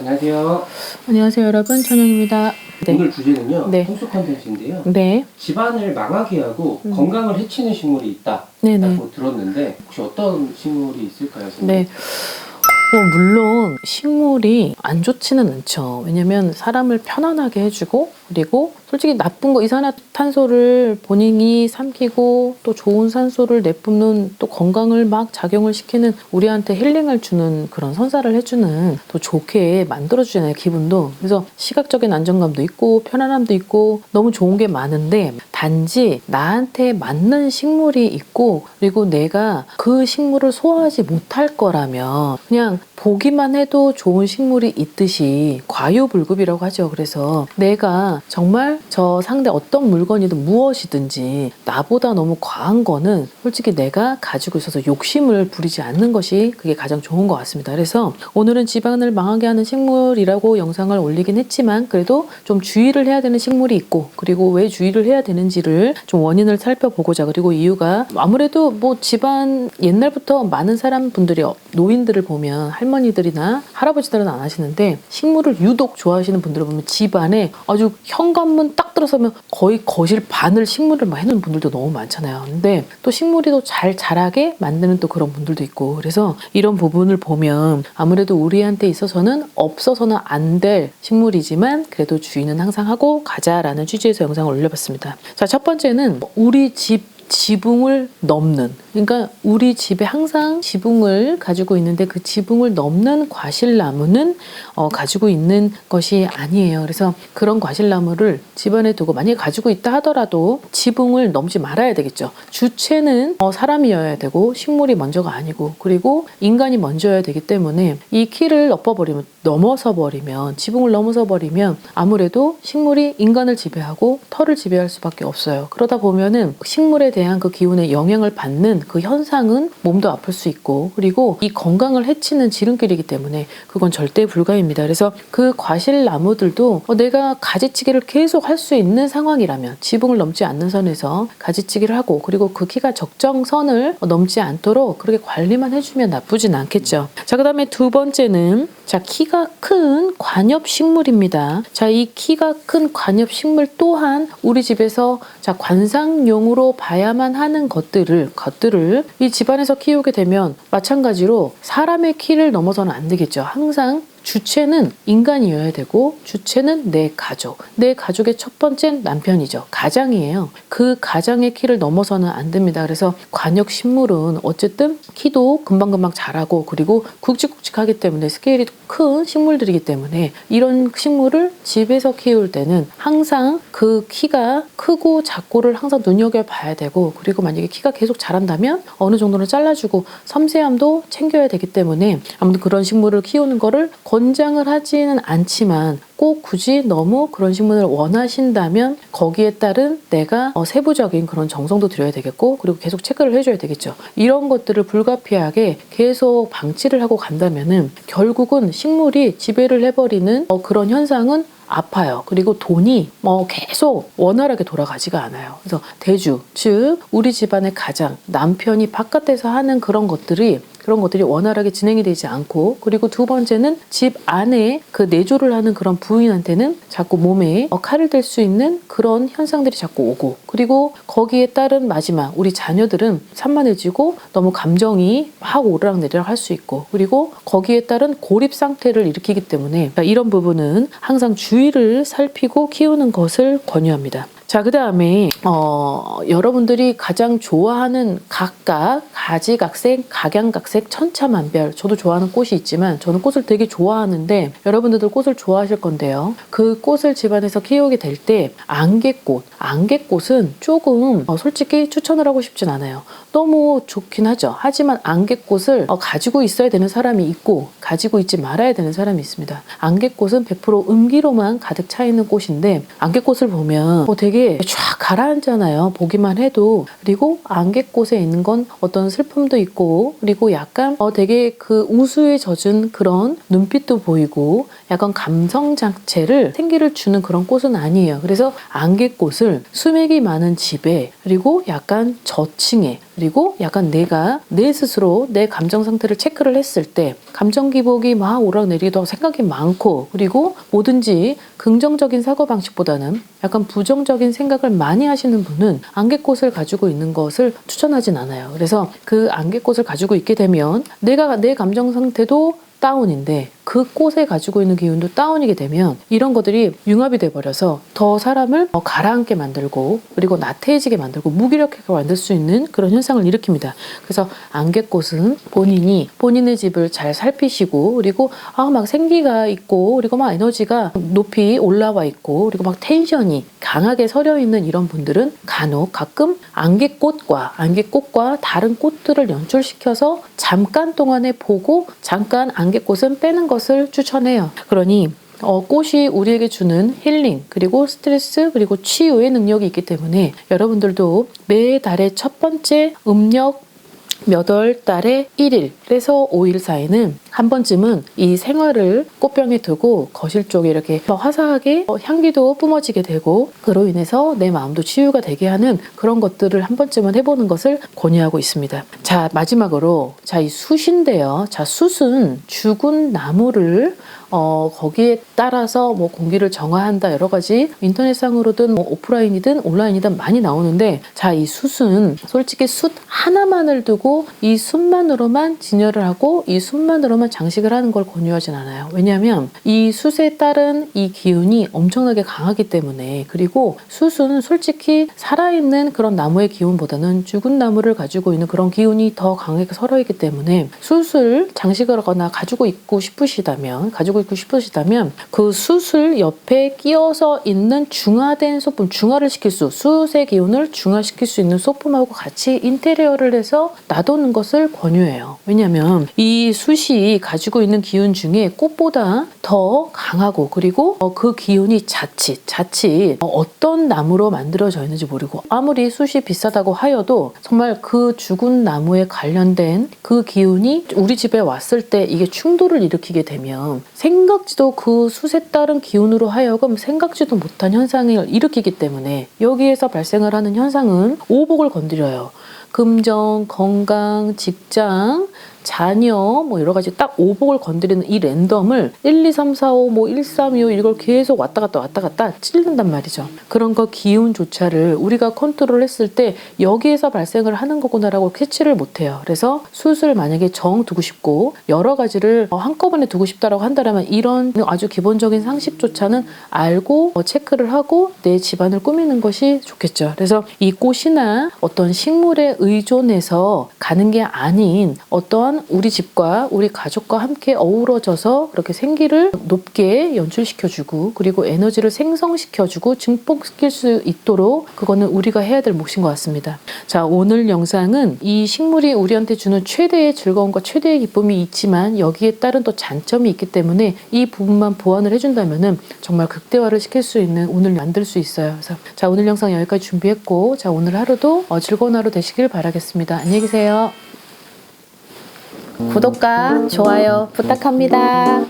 안녕하세요. 안녕하세요 여러분 천영입니다. 네. 오늘 주제는요. 네. 홍수 컨텐츠인데요. 네. 집안을 망하게 하고 음. 건강을 해치는 식물이 있다라고 네네. 들었는데 혹시 어떤 식물이 있을까요? 선생님? 네. 뭐 물론 식물이 안 좋지는 않죠. 왜냐면 사람을 편안하게 해주고 그리고 솔직히 나쁜 거 이산화탄소를 본인이 삼키고 또 좋은 산소를 내뿜는 또 건강을 막 작용을 시키는 우리한테 힐링을 주는 그런 선사를 해주는 또 좋게 만들어주잖아요 기분도 그래서 시각적인 안정감도 있고 편안함도 있고 너무 좋은 게 많은데 단지 나한테 맞는 식물이 있고 그리고 내가 그 식물을 소화하지 못할 거라면 그냥 보기만 해도 좋은 식물이 있듯이 과유불급이라고 하죠. 그래서 내가 정말 저 상대 어떤 물건이든 무엇이든지 나보다 너무 과한 거는 솔직히 내가 가지고 있어서 욕심을 부리지 않는 것이 그게 가장 좋은 것 같습니다. 그래서 오늘은 집안을 망하게 하는 식물이라고 영상을 올리긴 했지만 그래도 좀 주의를 해야 되는 식물이 있고 그리고 왜 주의를 해야 되는지 를 좀 원인을 살펴보고자 그리고 이유가 아무래도 뭐 집안 옛날부터 많은 사람 분들이 노인들을 보면 할머니들이나 할아버지들은 안 하시는데 식물을 유독 좋아하시는 분들을 보면 집안에 아주 현관문 딱 들어서면 거의 거실 반을 식물을 막 해놓은 분들도 너무 많잖아요. 근데 또 식물이 또 잘 자라게 만드는 또 그런 분들도 있고 그래서 이런 부분을 보면 아무래도 우리한테 있어서는 없어서는 안 될 식물이지만 그래도 주의는 항상 하고 가자라는 취지에서 영상을 올려봤습니다. 자, 첫 번째는 우리 집 지붕을 넘는 그러니까 우리 집에 항상 지붕을 가지고 있는데 그 지붕을 넘는 과실나무는 어, 가지고 있는 것이 아니에요. 그래서 그런 과실나무를 집안에 두고 만약에 가지고 있다 하더라도 지붕을 넘지 말아야 되겠죠. 주체는 어, 사람이어야 되고 식물이 먼저가 아니고 그리고 인간이 먼저여야 되기 때문에 이 키를 엎어버리면 넘어서 버리면 지붕을 넘어서 버리면 아무래도 식물이 인간을 지배하고 털을 지배할 수밖에 없어요. 그러다 보면은 식물에 대한 그 기운의 영향을 받는 그 현상은 몸도 아플 수 있고 그리고 이 건강을 해치는 지름길이기 때문에 그건 절대 불가입니다. 그래서 그 과실 나무들도 어, 내가 가지치기를 계속 할 수 있는 상황이라면 지붕을 넘지 않는 선에서 가지치기를 하고 그리고 그 키가 적정선을 넘지 않도록 그렇게 관리만 해주면 나쁘진 않겠죠. 자, 그 다음에 두 번째는 자, 키가 큰 관엽 식물입니다. 자, 이 키가 큰 관엽 식물 또한 우리 집에서 자, 관상용으로 봐야만 하는 것들을, 것들을 이 집안에서 키우게 되면 마찬가지로 사람의 키를 넘어서는 안 되겠죠. 항상 주체는 인간이어야 되고 주체는 내 가족. 내 가족의 첫 번째는 남편이죠. 가장이에요. 그 가장의 키를 넘어서는 안 됩니다. 그래서 관역 식물은 어쨌든 키도 금방금방 자라고 그리고 굵직굵직하기 때문에 스케일이 큰 식물들이기 때문에 이런 식물을 집에서 키울 때는 항상 그 키가 크고 작고를 항상 눈여겨봐야 되고 그리고 만약에 키가 계속 자란다면 어느 정도는 잘라주고 섬세함도 챙겨야 되기 때문에 아무튼 그런 식물을 키우는 거를 권장을 하지는 않지만 꼭 굳이 너무 그런 식물을 원하신다면 거기에 따른 내가 어, 세부적인 그런 정성도 들여야 되겠고 그리고 계속 체크를 해줘야 되겠죠. 이런 것들을 불가피하게 계속 방치를 하고 간다면은 결국은 식물이 지배를 해버리는 어, 그런 현상은 아파요. 그리고 돈이 뭐 계속 원활하게 돌아가지가 않아요. 그래서 대주, 즉 우리 집안의 가장 남편이 바깥에서 하는 그런 것들이 그런 것들이 원활하게 진행이 되지 않고 그리고 두 번째는 집 안에 그 내조를 하는 그런 부인한테는 자꾸 몸에 어, 칼을 댈 수 있는 그런 현상들이 자꾸 오고 그리고 거기에 따른 마지막 우리 자녀들은 산만해지고 너무 감정이 막 오르락내리락 할 수 있고 그리고 거기에 따른 고립 상태를 일으키기 때문에 이런 부분은 항상 주의를 살피고 키우는 것을 권유합니다. 자, 그 다음에, 어, 여러분들이 가장 좋아하는 각각 가지각색, 각양각색, 천차만별. 저도 좋아하는 꽃이 있지만 저는 꽃을 되게 좋아하는데 여러분들도 꽃을 좋아하실 건데요. 그 꽃을 집안에서 키우게 될 때 안개꽃, 안개꽃은 조금 어, 솔직히 추천을 하고 싶진 않아요. 너무 좋긴 하죠. 하지만 안개꽃을 어, 가지고 있어야 되는 사람이 있고 가지고 있지 말아야 되는 사람이 있습니다. 안개꽃은 100% 음기로만 가득 차 있는 꽃인데 안개꽃을 보면 뭐 되게 쫙 가라앉잖아요. 보기만 해도 그리고 안개꽃에 있는 건 어떤 슬픔도 있고 그리고 약간 어, 되게 그 우수에 젖은 그런 눈빛도 보이고 약간 감성 자체를 생기를 주는 그런 꽃은 아니에요. 그래서 안개꽃을 수맥이 많은 집에 그리고 약간 저층에 그리고 약간 내가 내 스스로 내 감정 상태를 체크를 했을 때 감정 기복이 막 오락내리기도 하고 생각이 많고 그리고 뭐든지 긍정적인 사고 방식보다는 약간 부정적인 생각을 많이 하시는 분은 안개꽃을 가지고 있는 것을 추천하진 않아요. 그래서 그 안개꽃을 가지고 있게 되면 내가 내 감정 상태도 다운인데 그 꽃에 가지고 있는 기운도 다운이게 되면 이런 것들이 융합이 돼 버려서 더 사람을 더 가라앉게 만들고 그리고 나태해지게 만들고 무기력하게 만들 수 있는 그런 현상을 일으킵니다. 그래서 안개꽃은 본인이 본인의 집을 잘 살피시고 그리고 아 막 생기가 있고 그리고 막 에너지가 높이 올라와 있고 그리고 막 텐션이 강하게 서려 있는 이런 분들은 간혹 가끔 안개꽃과 안개꽃과 다른 꽃들을 연출시켜서 잠깐 동안에 보고 잠깐 안개꽃은 빼는 것을 추천해요. 그러니 어, 꽃이 우리에게 주는 힐링, 그리고 스트레스, 그리고 치유의 능력이 있기 때문에 여러분들도 매 달의 첫 번째 음력 몇 월 달에 1일에서 5일 사이는 한 번쯤은 이 생화를 꽃병에 두고 거실 쪽에 이렇게 화사하게 어, 향기도 뿜어지게 되고 그로 인해서 내 마음도 치유가 되게 하는 그런 것들을 한 번쯤은 해보는 것을 권유하고 있습니다. 자 마지막으로 자 이 숯인데요. 자 숯은 죽은 나무를 어, 거기에 따라서 뭐 공기를 정화한다 여러 가지 인터넷상으로든 뭐 오프라인이든 온라인이든 많이 나오는데 자 이 숯은 솔직히 숯 하나만을 두고 이 숯만으로만 진열을 하고 이 숯만으로만 장식을 하는 걸 권유하진 않아요. 왜냐하면 이 숯에 따른 이 기운이 엄청나게 강하기 때문에 그리고 숯은 솔직히 살아있는 그런 나무의 기운보다는 죽은 나무를 가지고 있는 그런 기운이 더 강하게 설어있기 때문에 숯을 장식을 하거나 가지고 있고 싶으시다면 가지고 있고 싶으시다면 그 숯을 옆에 끼워서 있는 중화된 소품 중화를 시킬 수 숯의 기운을 중화시킬 수 있는 소품하고 같이 인테리어를 해서 놔두는 것을 권유해요. 왜냐하면 이 숯이 가지고 있는 기운 중에 꽃보다 더 강하고 그리고 어, 그 기운이 자칫 자칫 어, 어떤 나무로 만들어져 있는지 모르고 아무리 숯이 비싸다고 하여도 정말 그 죽은 나무에 관련된 그 기운이 우리 집에 왔을 때 이게 충돌을 일으키게 되면 생 각지도 그 숯에 따른 기운으로 하여금 생각지도 못한 현상을 일으키기 때문에 여기에서 발생을 하는 현상은 오복을 건드려요. 금전, 건강, 직장, 자녀 뭐 여러 가지 딱 오복을 건드리는 이 랜덤을 1, 2, 3, 4, 5, 뭐 1, 3, 2, 5 이걸 계속 왔다 갔다 왔다 갔다 찔른단 말이죠. 그런 거 기운조차를 우리가 컨트롤 했을 때 여기에서 발생을 하는 거구나라고 캐치를 못 해요. 그래서 수술 만약에 정 두고 싶고 여러 가지를 어, 한꺼번에 두고 싶다라고 한다면 이런 아주 기본적인 상식조차는 알고 어, 체크를 하고 내 집안을 꾸미는 것이 좋겠죠. 그래서 이 꽃이나 어떤 식물에 의존해서 가는 게 아닌 어떠한 우리 집과 우리 가족과 함께 어우러져서 그렇게 생기를 높게 연출시켜주고 그리고 에너지를 생성시켜주고 증폭시킬 수 있도록 그거는 우리가 해야 될 몫인 것 같습니다. 자 오늘 영상은 이 식물이 우리한테 주는 최대의 즐거움과 최대의 기쁨이 있지만 여기에 따른 또 잔점이 있기 때문에 이 부분만 보완을 해준다면은 정말 극대화를 시킬 수 있는 오늘 만들 수 있어요. 그래서 자 오늘 영상 여기까지 준비했고 자 오늘 하루도 어, 즐거운 하루 되시길 바라겠습니다. 안녕히 계세요. 구독과 좋아요 부탁합니다.